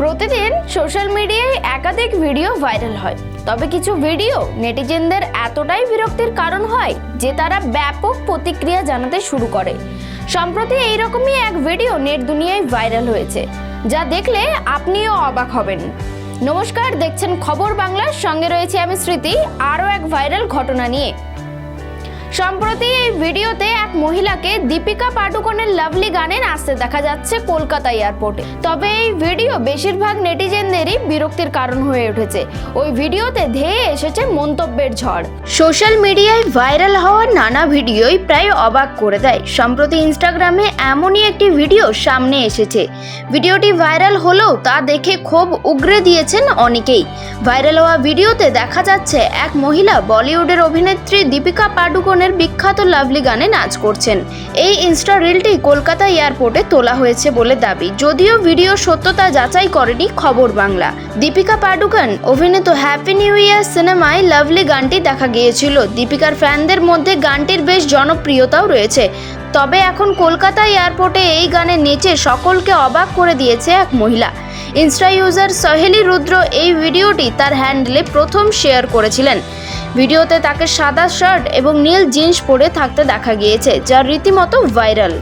প্রতিদিন সোশ্যাল মিডিয়ায় একাধিক ভিডিও ভাইরাল হয়। তবে কিছু ভিডিও নেটিজেনদের এতটাই বিরক্তির কারণ হয় যে তারা ব্যাপক প্রতিক্রিয়া জানাতে শুরু করে। সম্প্রতি এইরকমই এক ভিডিও নেট দুনিয়ায় ভাইরাল হয়েছে, যা দেখলে আপনিও অবাক হবেন। নমস্কার, দেখছেন খবর বাংলার। সঙ্গে রয়েছে আমি স্মৃতি। আরও এক ভাইরাল ঘটনা নিয়ে। সম্প্রতি এই ভিডিওতে এক মহিলাকে দীপিকা পাডুকোনের লাভলি গানে নাচতে দেখা যাচ্ছে কলকাতা এয়ারপোর্টে। তবে এই ভিডিও বেশিরভাগ নেটিজেনদেরই বিরক্তির কারণ হয়ে উঠেছে। ওই ভিডিওতে ধেয়ে এসেছে মন্তব্যের ঝড়। সোশ্যাল মিডিয়ায় ভাইরাল হওয়া নানা ভিডিওই প্রায় অবাক করে দেয়। সম্প্রতি ইনস্টাগ্রামে এমনই একটি ভিডিও সামনে এসেছে। ভিডিওটি ভাইরাল হলেও তা দেখে ক্ষোভ উগরে দিয়েছেন অনেকেই। ভাইরাল হওয়া ভিডিওতে দেখা যাচ্ছে এক মহিলা বলিউডের অভিনেত্রী দীপিকা পাডুকোনের বিখ্যাত লাভলি গানে নাচ করছেন। এই ইনস্টা রিলটি কলকাতা এয়ারপোর্টে তোলা হয়েছে বলে দাবি। যদিও ভিডিও সত্যতা যাচাই করেনি খবর বাংলা। দীপিকা পাডুকোন অভিনীত হ্যাপি নিউ ইয়ার সিনেমায় লাভলি গানটি দেখা গিয়েছিল। দীপিকার ফ্যানদের মধ্যে গানটির বেশ জনপ্রিয়তাও রয়েছে। তবে এখন কলকাতা এয়ারপোর্টে এই গানে নেচে সকলকে অবাক করে দিয়েছে এক মহিলা। ইনস্টা ইউজার সহেলি রুদ্র এই ভিডিওটি তার হ্যান্ডেলে প্রথম শেয়ার করেছিলেন। ভিডিওতে তাকে সাদা শার্ট এবং নীল জিন্স পরে থাকতে দেখা গিয়েছে যা রীতিমতো ভাইরাল।